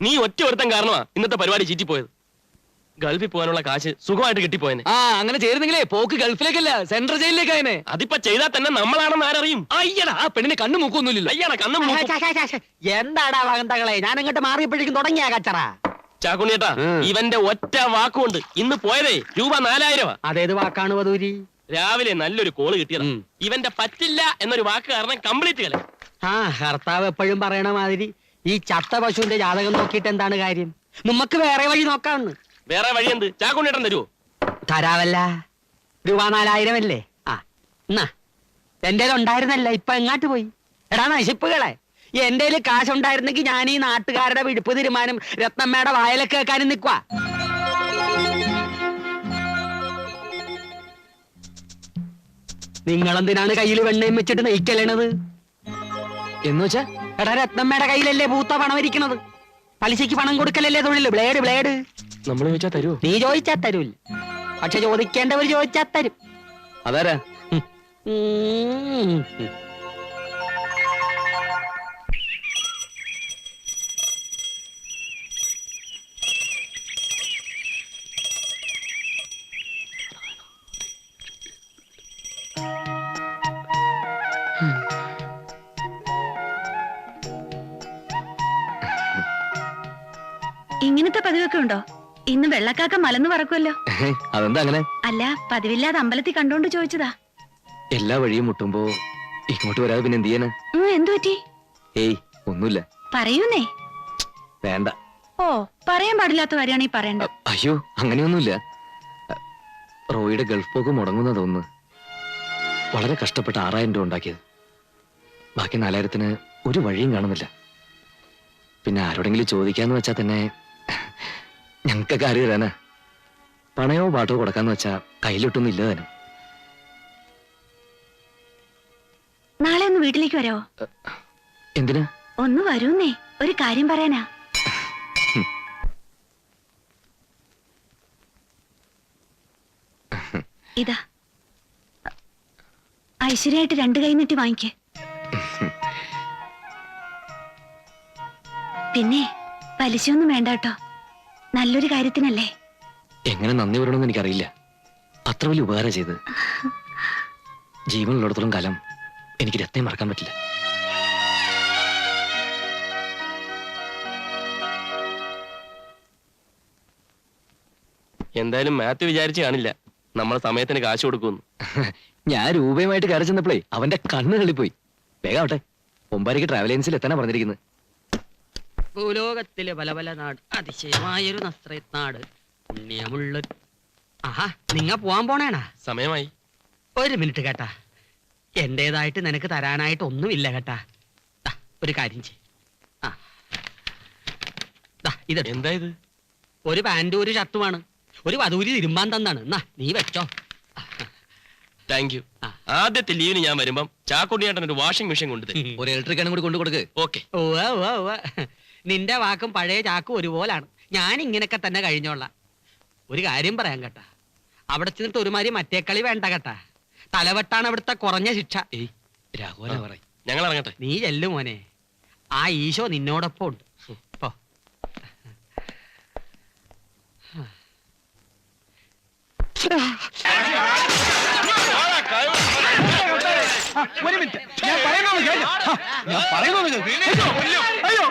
നീ ഒറ്റ ഒരുത്തൻ കാരണമാ ഇന്നത്തെ പരിപാടി ചീറ്റിപ്പോയത്. ഗൾഫിൽ പോകാനുള്ള കാശ് സുഖമായിട്ട് കിട്ടിപ്പോയനെ. ആ അങ്ങനെ ചേരുന്നെങ്കിലേ പോക്ക് ഗൾഫിലേക്കല്ല സെൻട്രൽ ജയിലിലേക്കായനെ. അതിപ്പോ ചെയ്താൽ തന്നെ നമ്മളാണെന്ന് ആരറിയും? അയ്യടാ ആ പെണ്ണിന് കണ്ണു മൂക്കൊന്നുമില്ലല്ലോ. അയ്യടാ കണ്ണു മൂക്കും. എന്താടാ വകന്തകളെ ഞാൻ അങ്ങോട്ട് മാറിയപ്പോഴേക്കും തുടങ്ങിയ കച്ചറ. ചാക്കുണ്ണിയേട്ടാ ഇവന്റെ ഒറ്റ വാക്കുകൊണ്ട് ഇന്ന് പോയതേ രൂപ നാലായിരം അതേത് വാക്കാണ് വധൂരി? രാവിലെ നല്ലൊരു കോൾ കിട്ടിയത്. ഇവന്റെ പറ്റില്ല എന്നൊരു വാക്ക് കാരണം കംപ്ലീറ്റ് കല. ആ ഭർത്താവ് എപ്പോഴും പറയണ മാതിരി ഈ ചത്ത പശുവിന്റെ ജാതകം നോക്കിയിട്ട് എന്താണ് കാര്യം? നമുക്ക് വേറെ വഴി നോക്കാമെന്ന് വേറെ വഴി എന്ത്? ചാക്കുണ്ണിയേട്ടൻ തരുവോ? തരാവല്ല. രൂപ നാലായിരം അല്ലേ ആ എന്നാ. എന്റെ ഉണ്ടായിരുന്നല്ല ഇപ്പൊ എങ്ങാട്ട് പോയി? എടാ നശിപ്പുകളെ. എന്റെ കാശ് ഉണ്ടായിരുന്നെങ്കിൽ ഞാൻ ഈ നാട്ടുകാരുടെ വിടുപ്പ് തീരുമാനം രത്നമ്മയുടെ വായലൊക്കെ കേൾക്കാനും നിക്കുവാ. നിങ്ങളെന്തിനാണ് കയ്യിൽ വെണ്ണയും വെച്ചിട്ട് നയിക്കലേണത്? എന്ന് വെച്ചാ എടാ രത്നമ്മയുടെ കയ്യിലല്ലേ പൂത്ത പണം ഇരിക്കണത് പലിശയ്ക്ക് പണം കൊടുക്കലല്ലേ തൊഴിൽ ബ്ലേഡ് ബ്ലേഡ്. നമ്മൾ ചോദിച്ചാ തരൂ? നീ ചോദിച്ചാ തരൂല്ല. പക്ഷെ ചോദിക്കേണ്ടവർ ചോദിച്ചാ തരും. അതാരാ? പതിവൊക്കെ ഉണ്ടോ? ഇന്ന് വെള്ളക്കാക്ക മലന്ന് പറക്കുമല്ലോ അതെന്താ അങ്ങനെ? അല്ല പതിവില്ലാതെ അമ്പലത്തിൽ കണ്ടോണ്ട് ചോദിച്ചതാ. എല്ലാ വഴിയും മുട്ടുമ്പോ ഇങ്ങോട്ട് വരാതെ പിന്നെ എന്ത് ചെയ്യാന്? എന്തു പറ്റി? ഏയ് ഒന്നുമില്ല. പറയൂന്നേ. വേണ്ട. ഓ പറയാൻ പാടില്ലാത്ത കാര്യമാണ് ഈ പറയണ്ട അയ്യോ അങ്ങനെയൊന്നുമില്ല. റോയിയുടെ ഗൾഫ് പോക്ക് മുടങ്ങുന്നതൊന്ന് വളരെ കഷ്ടപ്പെട്ട് ആറായിരം രൂപ ഉണ്ടാക്കിയത്. ബാക്കി നാലായിരത്തിന് ഒരു വഴിയും കാണുന്നില്ല. പിന്നെ ആരോടെങ്കിലും ചോദിക്കാന്ന് വെച്ചാൽ തന്നെ ഞങ്ങൾക്കൊക്കെ ആര് തരാനാ പണയോ പാട്ടോ കൊടുക്കാന്ന് വെച്ചാ കയ്യിലൊട്ടൊന്നും ഇല്ല തന്നെ നാളെ ഒന്ന് വീട്ടിലേക്ക് വരോ? എന്തിനാ? ഒന്ന് വരൂന്നേ. ഒരു കാര്യം പറയാനാ. ഇതാ. ഐശ്വര്യമായിട്ട് രണ്ട് കൈ നീട്ടി വാങ്ങിക്കേ. പിന്നെ പലിശയൊന്നും വേണ്ട കേട്ടോ. നല്ലൊരു കാര്യത്തിനല്ലേ? എങ്ങനെ നന്ദി പറയണമെന്ന് എനിക്കറിയില്ല. അത്ര വലിയ ഉപകാരം ചെയ്ത് ജീവനുള്ളിടത്തോളം കാലം എനിക്ക് രത്നെ മറക്കാൻ പറ്റില്ല. എന്തായാലും മാത്യു വിചാരിച്ചു കാണില്ല. നമ്മളെ സമയത്തിന് കാശ് കൊടുക്കുന്നു ഞാൻ രൂപയുമായിട്ട് കയറി ചെന്നപ്പോഴേ അവന്റെ കണ്ണ് തള്ളിപ്പോയി. വേഗം ആവട്ടെ. ഒമ്പാരിക്ക് ട്രാവൽ ഏജൻസിൽ എത്താനാ പറഞ്ഞിരിക്കുന്നത്. ഭൂലോകത്തിലെ പല പല നാട്. അതിശയമായൊരു നാട് പുണ്യമുള്ള ആഹാ നിങ്ങ പോവാൻ പോണേണാ? സമയമായി. ഒരു മിനിറ്റ് കേട്ടാ. എന്റേതായിട്ട് നിനക്ക് തരാനായിട്ട് ഒന്നുമില്ല കേട്ടാ. ദാ, ഒരു കാര്യം ചെയ് ആ. ദാ. എന്താ ഇത്? ഒരു പാന്റും ഒരു ഷർട്ടുമാണ്. ഒരു വധൂരി തിരുമ്പാൻ തന്നാണ്. എന്നാ നീ വെച്ചോ. താങ്ക് യു ആ. ആദ്യത്തെ ലീവിന് ഞാൻ വരുമ്പം ചാക്കുണ്ണിയേട്ടൻ ഒരു വാഷിംഗ് മെഷീൻ കൊണ്ടുതരും ഒരു ഇലക്ട്രിക് ആണ് കൂടി കൊണ്ടു കൊടുക്ക് ഓക്കെ ഓ. നിന്റെ വാക്കും പഴയ ചാക്കും ഒരുപോലാണ്. ഞാൻ ഇങ്ങനെയൊക്കെ തന്നെ കഴിഞ്ഞോളാം. ഒരു കാര്യം പറയാൻ കേട്ടാ. അവിടെ ചെന്നിട്ട് ഒരുമാതിരി മറ്റേ കളി വേണ്ട കേട്ടാ. തലവെട്ടാണ് അവിടുത്തെ കുറഞ്ഞ ശിക്ഷ. ഏയ് പറ ഞങ്ങൾ ഇറങ്ങട്ടെ. നീ ചെല്ലു മോനെ. ആ ഈശോ നിന്നോടൊപ്പം ഉണ്ട്. പോ. ഒരു മിനിറ്റ്. ഞാൻ പറയുന്നത് ഞാൻ പറയുന്നത്. അയ്യോ,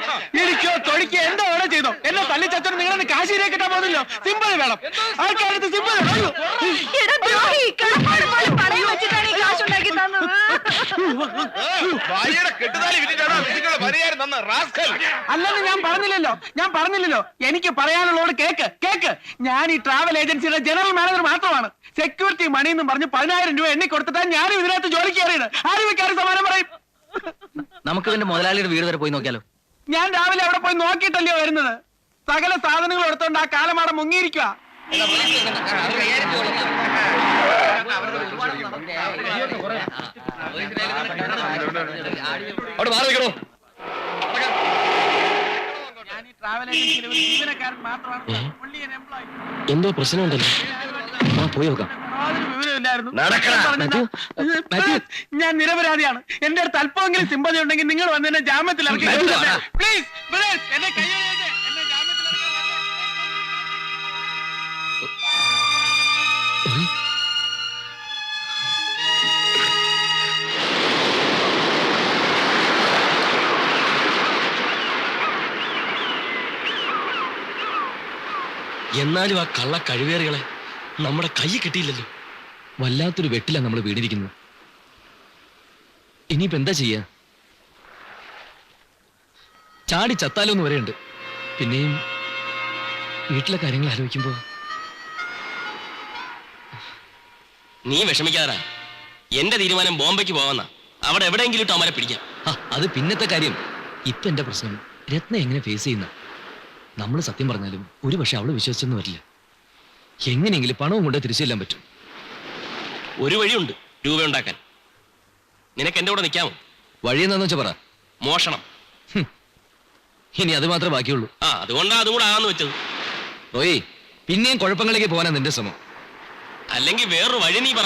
എന്തോ വേണോ ചെയ്തോ. എന്നെ തല്ലി ചച്ചൻ നിങ്ങളെ കാശിയിലേക്ക് കിട്ടാൻ പോകുന്നില്ലോ. സിമ്പിൾ വേണം. ആൾക്കാരത്ത് സിമ്പിൾ അയ്യോ. ഭാര്യയുടെ കെട്ടുതാലി വിറ്റിട്ടാണോ നിങ്ങളുടെ പരിഹാരം തന്ന റാസ്കൽ? അല്ലെന്ന് ഞാൻ പറഞ്ഞില്ലല്ലോ. ഞാൻ പറഞ്ഞില്ലല്ലോ. എനിക്ക് പറയാനുള്ളോട് കേക്ക് കേക്ക്. ഞാൻ ഈ ട്രാവൽ ഏജൻസിയുടെ ജനറൽ മാനേജർ മാത്രമാണ്. സെക്യൂരിറ്റി മണി എന്നും പറഞ്ഞ് പതിനായിരം രൂപ എണ്ണി കൊടുത്തിട്ടാ ഞാനും ഇതിനകത്ത് ജോലിക്ക് കയറിയത്. ആരും വെക്കാരും സമാനം പറയും? നമുക്ക് ഇവന്റെ മുതലാളിയുടെ വീട് വരെ പോയി നോക്കിയാലോ? ഞാൻ രാവിലെ അവിടെ പോയി നോക്കിയിട്ടല്ലയോ വരുന്നത്. സകല സാധനങ്ങൾ എടുത്തോണ്ട് ആ കാലമാടം മുങ്ങിയിരിക്കുക അവിടെ മാറി നിൽക്കണോ. എന്തോ പ്രശ്നമുണ്ടല്ലോ ആ പോയി നോക്കാം. ഞാൻ നിരപരാധിയാണ് എന്റെ അടുത്ത് അല്പമെങ്കിലും സിമ്പതി ഉണ്ടെങ്കിൽ നിങ്ങൾ വന്ന് എന്നെ ജാമ്യത്തിൽ. പ്ലീസ് എന്നെ കൈ എന്നാലും ആ കള്ള കഴിവേറികളെ നമ്മുടെ കൈ കിട്ടിയില്ലല്ലോ. വല്ലാത്തൊരു വെട്ടില നമ്മൾ വീണിരിക്കുന്നത്. ഇനിയിപ്പോ എന്താ ചെയ്യാ? ചാടി ചത്താലോന്ന് വരെയുണ്ട്. പിന്നെയും വീട്ടിലെ കാര്യങ്ങൾ ആലോചിക്കുമ്പോ നീ വിഷമിക്കാറാ എന്റെ തീരുമാനം ബോംബെക്ക് പോവാന്നാ. അവിടെ എവിടെയെങ്കിലും ഇട്ട് അമരെ പിടിക്കാം. അത് പിന്നത്തെ കാര്യം. ഇപ്പൊ എന്റെ പ്രശ്നം രത്ന എങ്ങനെ ഫേസ് ചെയ്യുന്ന? നമ്മൾ സത്യം പറഞ്ഞാലും ഒരു പക്ഷെ അവൾ വിശ്വസിച്ചെന്ന് വരില്ല. എങ്ങനെയെങ്കിലും പണവും കൊണ്ട് തിരിച്ചു ചെല്ലാൻ പറ്റും. ഒരു വഴിയുണ്ട് രൂപ ഉണ്ടാക്കാൻ നിനക്ക് എന്റെ കൂടെ നിൽക്കാമോ വഴി എന്താന്ന് വെച്ചാ പറ. മോഷണം. ഇനി അത് മാത്രമേ ബാക്കിയുള്ളൂ. ആ അതുകൊണ്ടാ അതും കൂടെ ആന്ന് വെച്ചത്. റോയി പിന്നെയും കുഴപ്പങ്ങളിലേക്ക് പോകാനാ നിന്റെ ശ്രമം. അല്ലെങ്കിൽ വേറൊരു വഴി നീ പറ.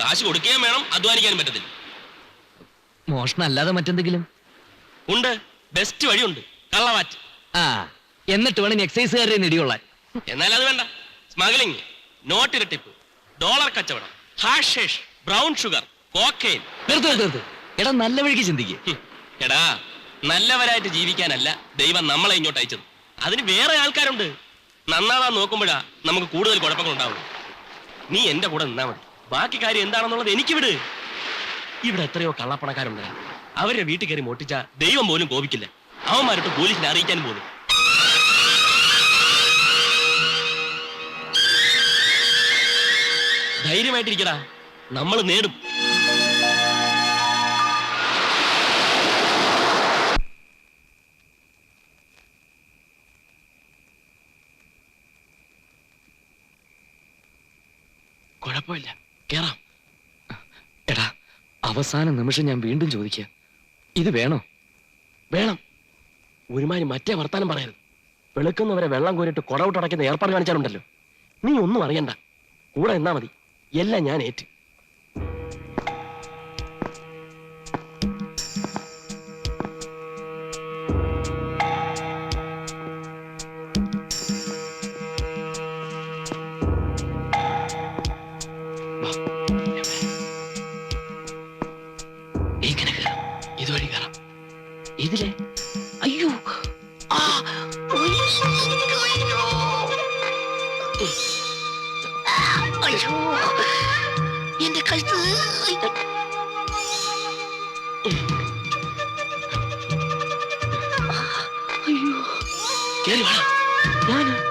കാശ് കൊടുക്കുകയും വേണം അധ്വാനിക്കാനും പറ്റത്തില്ല. മോഷണം അല്ലാതെ മറ്റെന്തെങ്കിലും? ഉണ്ട്. ബെസ്റ്റ് വഴിയുണ്ട്. കള്ളവാറ്റ്. ആ. എന്നിട്ട് വേണം എക്സൈസുകാരെ നെടികൊള്ളാൻ എന്നാൽ അത് വേണ്ട. സ്മഗ്ലിംഗ് നോട്ട് ഇരട്ടിപ്പ് ഡോളർ കച്ചവടം ഹാഷേഷ് ബ്രൗൺ ഷുഗർ കോക്കെയിൻ നിർത്ത് നിർത്ത് എടാ നല്ല വഴിക്ക് ചിന്തിക്കുക എടാ നല്ലവരായിട്ട് ജീവിക്കാനല്ല ദൈവം നമ്മളെ ഇങ്ങോട്ട് അയച്ചത്. അതിന് വേറെ ആൾക്കാരുണ്ട്. നന്നാവാൻ നോക്കുമ്പോഴാ നമുക്ക് കൂടുതൽ കുഴപ്പങ്ങൾ ഉണ്ടാവും നീ എന്റെ കൂടെ നിന്നാ മതി. ബാക്കി കാര്യം എന്താണെന്നുള്ളത് എനിക്ക് വിട്. ഇവിടെ എത്രയോ കള്ളപ്പണക്കാരുണ്ട്. അവരുടെ വീട്ടിൽ കയറി മോട്ടിച്ച ദൈവം പോലും കോപിക്കില്ല. അവന്മാരിട്ട് പോലീസിനെ അറിയിക്കാൻ പോലും. ധൈര്യമായിട്ടിരിക്കടാ. നമ്മൾ നേടും. കുഴപ്പമില്ല. കേറാം. എടാ അവസാന നിമിഷം ഞാൻ വീണ്ടും ചോദിക്കുക ഇത് വേണോ? വേണം. ഒരുമാതിരി മറ്റേ വർത്താനം പറയരുത്. വെളുക്കുന്നവരെ വെള്ളം കോരിട്ട് കുടവിട്ടടയ്ക്കുന്ന ഏർപ്പാട് കാണിച്ചാലുണ്ടല്ലോ. നീ ഒന്നും അറിയണ്ട. കൂടെ എന്നാ മതി. എല്ലാം ഞാൻ ഏറ്റ്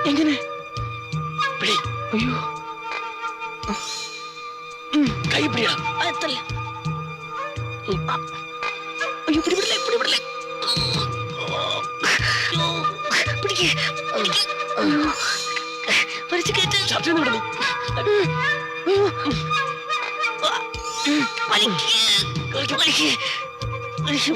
എങ്ങനെ? പിടി. അയ്യോ. കൈ പിടിയാ എത്തല്ല അയ്യോ പിടിപിടില്ലേ പിടിപിടില്ലേ പിടിക്ക്. പിടിക്ക്. അയ്യോ. വലിച്ചു കയറ്റ് ഷർട്ടിന്ന് വിടുന്നു വലിക്ക്. വലിക്ക്. അയ്യോ.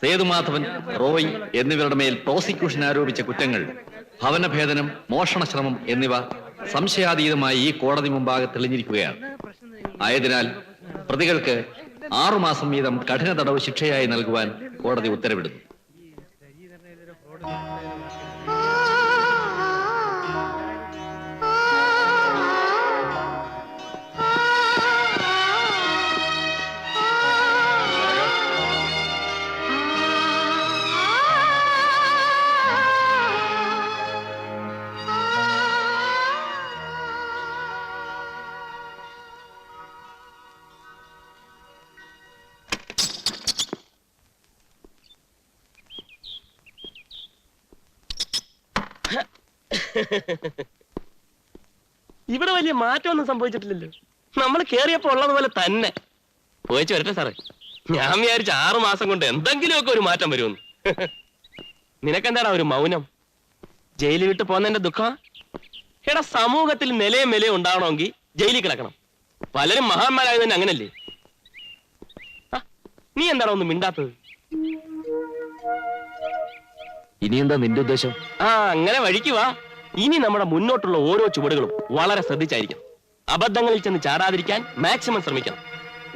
സേതുമാധവൻ റോയ് എന്നിവരുടെ മേൽ പ്രോസിക്യൂഷൻ ആരോപിച്ച കുറ്റങ്ങൾ ഭവനഭേദനം മോഷണശ്രമം എന്നിവ സംശയാതീതമായി ഈ കോടതി മുമ്പാകെ തെളിഞ്ഞിരിക്കുകയാണ്. ആയതിനാൽ പ്രതികൾക്ക് ആറുമാസം വീതം കഠിന തടവ് ശിക്ഷയായി നൽകുവാൻ കോടതി ഉത്തരവിടുന്നു. ഇവിടെ വലിയ മാറ്റമൊന്നും സംഭവിച്ചിട്ടില്ലല്ലോ. നമ്മൾ കേറിയപ്പോ ഉള്ളതുപോലെ തന്നെ. പോയിച്ചു വരട്ടെ സാറേ. ഞാൻ വിചാരിച്ച ആറു മാസം കൊണ്ട് എന്തെങ്കിലുമൊക്കെ ഒരു മാറ്റം വരുമെന്ന്. നിനക്കെന്താണ് ഒരു മൗനം? ജയിലിൽ വിട്ട് പോന്നതിന്റെ ദുഃഖം? എടാ സമൂഹത്തിൽ നിലയും നിലയും ഉണ്ടാവണമെങ്കിൽ ജയിലിൽ കിടക്കണം. പലരും മഹാന്മാരായത് തന്നെ അങ്ങനല്ലേ? നീ എന്താണ് ഒന്ന് മിണ്ടാത്തത്? ഇനി എന്താ നിന്റെ ഉദ്ദേശം? ആ അങ്ങനെ വഴിക്ക് വാ. ഇനി നമ്മുടെ മുന്നോട്ടുള്ള ഓരോ ചുവടുകളും വളരെ ശ്രദ്ധിച്ചായിരിക്കണം. അബദ്ധങ്ങളിൽ ചെന്ന് ചാടാതിരിക്കാൻ മാക്സിമം ശ്രമിക്കണം.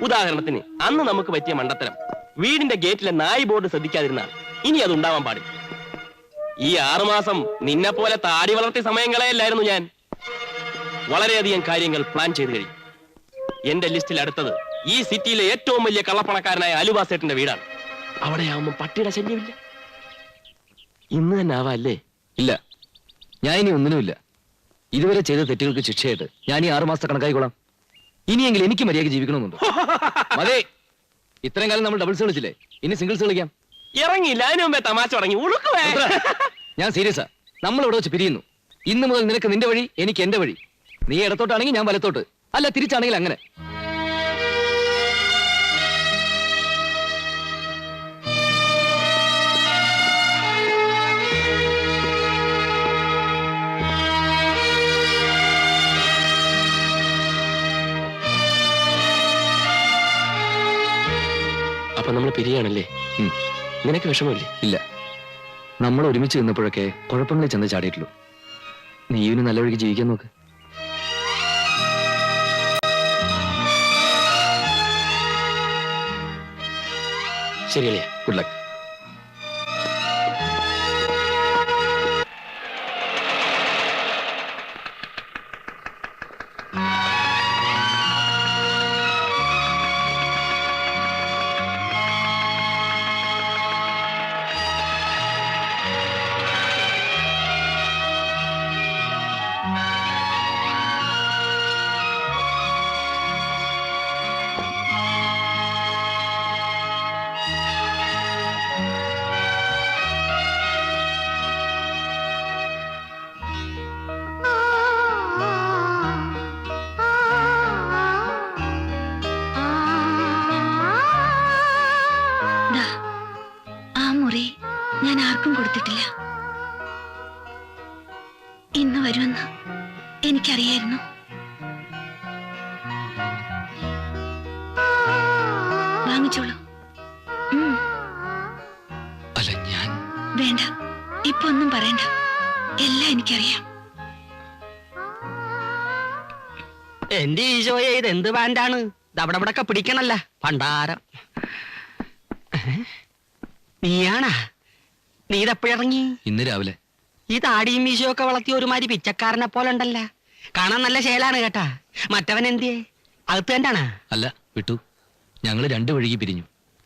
ഉദാഹരണത്തിന് അന്ന് നമുക്ക് പറ്റിയ മണ്ടത്തരം. വീടിന്റെ ഗേറ്റിലെ നായി ബോർഡ് ശ്രദ്ധിക്കാതിരുന്നാൽ ഇനി അത് ഉണ്ടാവാൻ പാടില്ല. ഈ ആറുമാസം നിന്നെ പോലെ താടി വളർത്തിയ സമയം കളയല്ലായിരുന്നു ഞാൻ. വളരെയധികം കാര്യങ്ങൾ പ്ലാൻ ചെയ്തു കഴിഞ്ഞു. എന്റെ ലിസ്റ്റിൽ അടുത്തത് ഈ സിറ്റിയിലെ ഏറ്റവും വലിയ കള്ളപ്പണക്കാരനായ അലുവാസേട്ടിന്റെ വീടാണ്. അവിടെയാവുമ്പോൾ പട്ടിയുടെ ശല്യമില്ല. ഇന്ന് തന്നെ ആവാല്ലേ ഇല്ല. ഞാൻ ഇനി ഒന്നിനുമില്ല. ഇതുവരെ ചെയ്ത തെറ്റുകൾക്ക് ശിക്ഷയായിട്ട് ഞാൻ ഈ ആറു മാസത്തെ കണക്കായിക്കോളാം. ഇനിയെങ്കിലും എനിക്ക് മര്യാദയ്ക്ക് ജീവിക്കണമെന്നുണ്ട്? അതെ ഇത്രയും കാലം നമ്മൾ ഡബിൾസ് കളിച്ചില്ലേ? ഇനി സിംഗിൾസ് കളിക്കാം. ഇറങ്ങിയില്ല. അതിനു മുമ്പേ തമാശ തുടങ്ങി. ഉളുക്കുവേ. ഞാൻ സീരിയസാ നമ്മൾ ഇവിടെ വെച്ച് പിരിയുന്നു. ഇന്ന് മുതൽ നിനക്ക് നിന്റെ വഴി എനിക്ക് എന്റെ വഴി. നീ ഇടത്തോട്ടാണെങ്കിൽ ഞാൻ വലത്തോട്ട്. അല്ല തിരിച്ചാണെങ്കിൽ അങ്ങനെ. നമ്മൾ പിരിയാണല്ലേ. നിനക്ക് വിഷമമില്ലേ? ഇല്ല. നമ്മൾ ഒരുമിച്ച് നിന്നപ്പോഴൊക്കെ കുഴപ്പങ്ങളിൽ ചെന്ന് ചാടിയിട്ടുള്ളൂ. നീ ഇവന് നല്ല വഴിക്ക് ജീവിക്കാൻ നോക്ക്. ശരിയല്ലേ ഗുഡ് ലക്ക് എനിക്കറിയാം. എന്റെ ഈശോയെ ഇത് എന്ത് ബാൻഡാണ് ദവിടവിടൊക്കെ അവിടെ ഇവിടെ ഒക്കെ പിടിക്കണല്ല. പണ്ടാരം നീയാണാ? നീ ഇതെപ്പോഴിറങ്ങി ഇന്ന് രാവിലെ. ഈ താടിയും മീശയും ഒക്കെ വളർത്തിയ ഒരുമാതിരി പിച്ചക്കാരനെ പോലെ ഉണ്ടല്ല. കാണാൻ നല്ല ശേലാണ് കേട്ടാ. മറ്റവൻ എന്തിയെ? അകത്ത് തന്നെയാണ്? അല്ല വിട്ടു. ഞങ്ങൾ രണ്ടു വഴിക്ക് പിരിഞ്ഞു.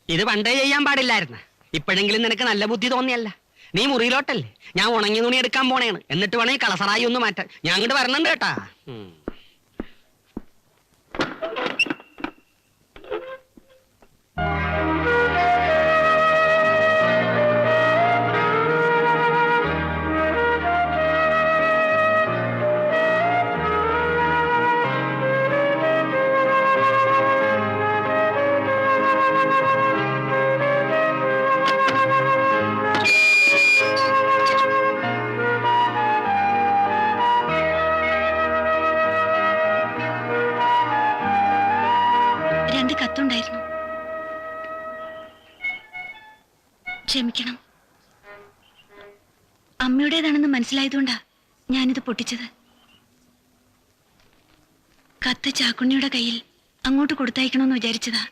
ഇത് പണ്ടേ ചെയ്യാൻ പാടില്ലായിരുന്നു. ഇപ്പോഴെങ്കിലും നിനക്ക് നല്ല ബുദ്ധി തോന്നിയല്ല. നീ മുറിയിലോട്ടല്ലേ? ഞാൻ ഉണങ്ങിയ തുണി എടുക്കാൻ പോണേണ്. എന്നിട്ട് വേണേ കളസറായി ഒന്ന് മാറ്റാൻ. ഞാൻ അങ്ങോട്ട് വരണുണ്ട് കേട്ടാ. അമ്മയുടേതാണെന്ന് മനസ്സിലായതുകൊണ്ടാ ഞാനിത് പൊട്ടിച്ചത്. കത്ത് ചാക്കുണ്ണിയുടെ കയ്യിൽ അങ്ങോട്ട് കൊടുത്തയക്കണമെന്ന് വിചാരിച്ചതാ.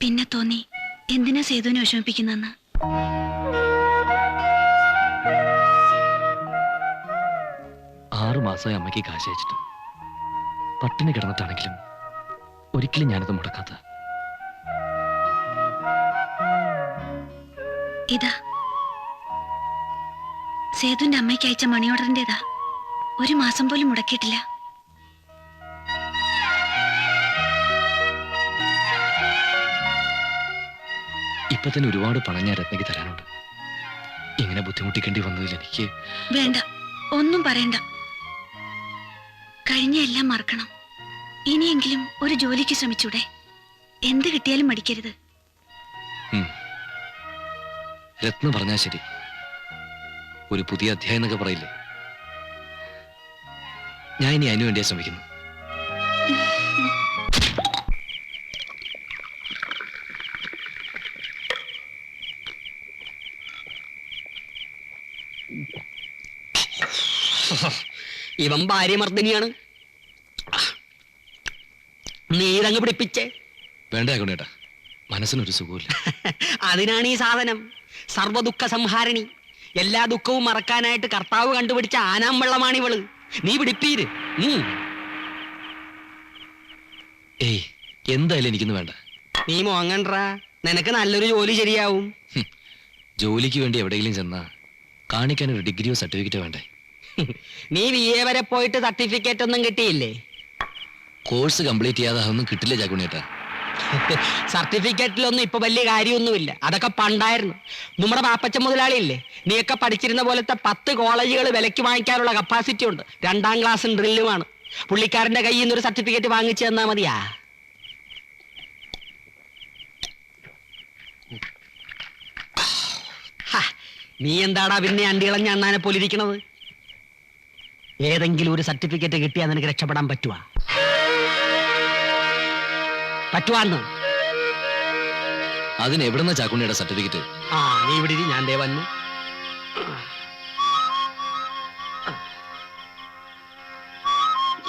പിന്നെ തോന്നി എന്തിനാ സേതുവിനെ വിഷമിപ്പിക്കുന്നെന്ന് ആറു മാസമായി അമ്മയ്ക്ക് കാശ് അയച്ചിട്ട്. പട്ടിണി കിടന്നിട്ടാണെങ്കിലും ഒരിക്കലും ഞാനത് മുടക്കാത്ത. ഇതാ. സേതുവിന്റെ അമ്മയ്ക്ക് അയച്ച മണി ഓർഡറിന്റേതാ ഒരു മാസം പോലും മുടക്കിയിട്ടില്ല. ഇപ്പൊ തന്നെ ഒരുപാട് പണം ഞാൻ രത്നയ്ക്ക് തരാനുണ്ട്. ഇങ്ങനെ ബുദ്ധിമുട്ടിക്കേണ്ടി വന്നതിൽ എനിക്ക് വേണ്ട. ഒന്നും പറയണ്ട. കഴിഞ്ഞ എല്ലാം മറക്കണം. ഇനിയെങ്കിലും ഒരു ജോലിക്ക് ശ്രമിച്ചൂടെ? എന്ത് കിട്ടിയാലും മടിക്കരുത്. രത്ന പറഞ്ഞാ ശരി. ഒരു പുതിയ അധ്യായം എന്നൊക്കെ പറയില്ലേ? ഞാൻ ഇനി അതിനു വേണ്ടിയാ ശ്രമിക്കുന്നു ഇവൻ ഭാര്യമർദ്ദിനിയാണ് നീരങ്ങ് പിടിപ്പിച്ചേ. വേണ്ട കൊണ്ടേട്ടാ മനസ്സിനൊരു സുഖമില്ല അതിനാണ് ഈ സാധനം. സർവദുഃഖ സംഹാരണി എല്ലാ ദുഃഖവും മറക്കാനായിട്ട് കർത്താവ് കണ്ടുപിടിച്ച ആനാം വെള്ളമാണ് ഇവൾ. നീ പിടിപ്പീര്. ഏയ് എന്തായാലും എനിക്കൊന്നും വേണ്ട. നീ മോങ്ങണ്ടാ. നിനക്ക് നല്ലൊരു ജോലി ശരിയാവും. ജോലിക്ക് വേണ്ടി എവിടെയെങ്കിലും ചെന്നാ കാണിക്കാൻ ഒരു ഡിഗ്രിയോ സർട്ടിഫിക്കറ്റോ വേണ്ടേ? നീ വി എ വരെ പോയിട്ട് സർട്ടിഫിക്കറ്റ് ഒന്നും കിട്ടിയില്ലേ? കോഴ്സ് കംപ്ലീറ്റ് ചെയ്യാതെ അതൊന്നും കിട്ടില്ല ചാക്കുണ്ണിയേട്ടാ സർട്ടിഫിക്കറ്റിലൊന്നും ഇപ്പൊ വലിയ കാര്യമൊന്നുമില്ല. അതൊക്കെ പണ്ടായിരുന്നു. നമ്മുടെ പാപ്പച്ച മുതലാളിയില്ലേ? നീയൊക്കെ പഠിച്ചിരുന്ന പോലത്തെ പത്ത് കോളേജുകൾ വിലയ്ക്ക് വാങ്ങിക്കാനുള്ള കപ്പാസിറ്റി ഉണ്ട്. രണ്ടാം ക്ലാസ് ഡ്രില്ലുമാണ് പുള്ളിക്കാരന്റെ കയ്യിൽ നിന്ന് ഒരു സർട്ടിഫിക്കറ്റ് വാങ്ങിച്ചു തന്നാ മതിയാ. നീ എന്താടാ പിന്നെ അണ്ടികളഞ്ഞ അണ്ണാനെ പോലെ ഇരിക്കണത്? ഏതെങ്കിലും ഒരു സർട്ടിഫിക്കറ്റ് കിട്ടിയാൽ നിനക്ക് രക്ഷപ്പെടാൻ പറ്റുവാ. പറ്റുവാന്ന്. അതിന് എവിടുന്ന ചാക്കുണ്ണിയുടെ സർട്ടിഫിക്കറ്റ്? ആ നീ ഇവിടെ ഇരി, ഞാൻ ദേ വന്നു.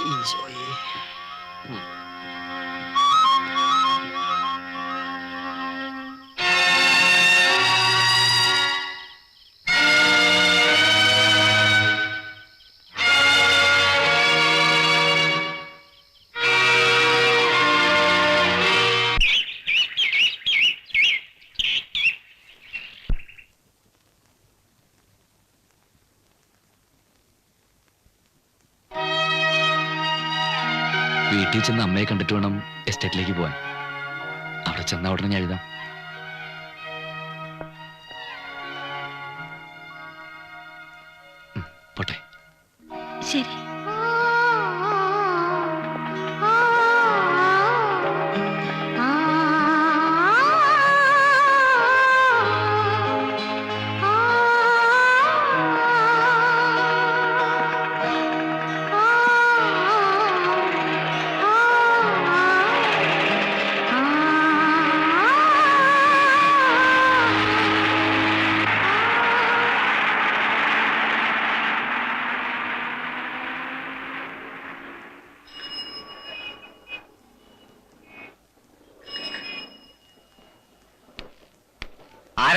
ഈശോയേ. വീട്ടിൽ ചെന്ന് അമ്മയെ കണ്ടിട്ട് വേണം എസ്റ്റേറ്റിലേക്ക് പോവാൻ. അവിടെ ചെന്ന ഉടനെ ഞാൻ എഴുതാം.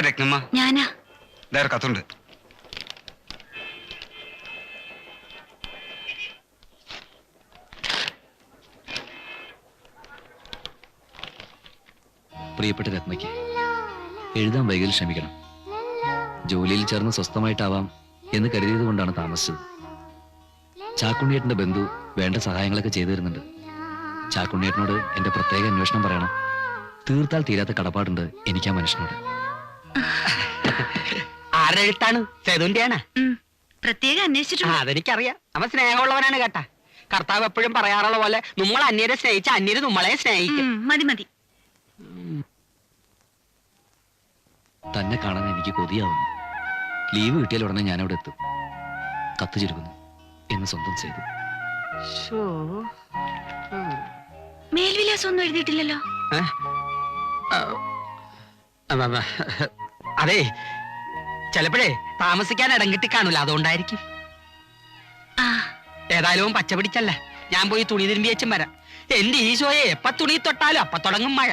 രത്നമ്മ ഞാനാ. വേറെ കത്തുണ്ട്. പ്രിയപ്പെട്ട രത്നയ്ക്ക് എഴുതാൻ വൈകൽ ക്ഷമിക്കണം ജോലിയിൽ ചേർന്ന് സ്വസ്ഥമായിട്ടാവാം എന്ന് കരുതിയത് കൊണ്ടാണ് താമസിച്ചത്. ചാക്കുണ്ണിയേട്ടന്റെ ബന്ധു വേണ്ട സഹായങ്ങളൊക്കെ ചെയ്തു തരുന്നുണ്ട്. ചാക്കുണ്ണിയേട്ടനോട് എന്റെ പ്രത്യേക അന്വേഷണം പറയണം. തീർത്താൽ തീരാത്ത കടപ്പാടുണ്ട് എനിക്കാ ആ മനുഷ്യനോട്. ആരുടെ എഴുത്താണ് സേതുവിന്റെയാണ്. പ്രത്യേകം ആ അന്വേഷിച്ചിട്ടുണ്ട് അതെനിക്കറിയാം. അവൻ സ്നേഹമുള്ളവനാണ് കേട്ടാ. കർത്താവ് എപ്പോഴും പറയാറുള്ള പോലെ നമ്മൾ അന്യരെ സ്നേഹിച്ച അന്യര് നമ്മളെ സ്നേഹിക്കും. മതി മതി. തന്നെ കാണാൻ എനിക്ക് കൊതിയാവുന്നു. ലീവ് കിട്ടിയാൽ ഉടനെ ഞാൻ അവിടെ എത്തും. കത്ത് ചുരുക്കുന്നു. എന്ന് സ്വന്തം ചെയ്തു. മേൽവിലാസം ഒന്നും എഴുതിയിട്ടില്ലല്ലോ. അതെ ചിലപ്പോഴേ താമസിക്കാൻ ഇടം കിട്ടി കാണൂല അതുകൊണ്ടായിരിക്കും. ഏതായാലും പച്ച പിടിച്ചല്ല. ഞാൻ പോയി തുണി തിരുമ്പി വെച്ചും വരാം. എന്റെ ഈശോയെ എപ്പ തുണി തൊട്ടാലും അപ്പ തുടങ്ങും മഴ.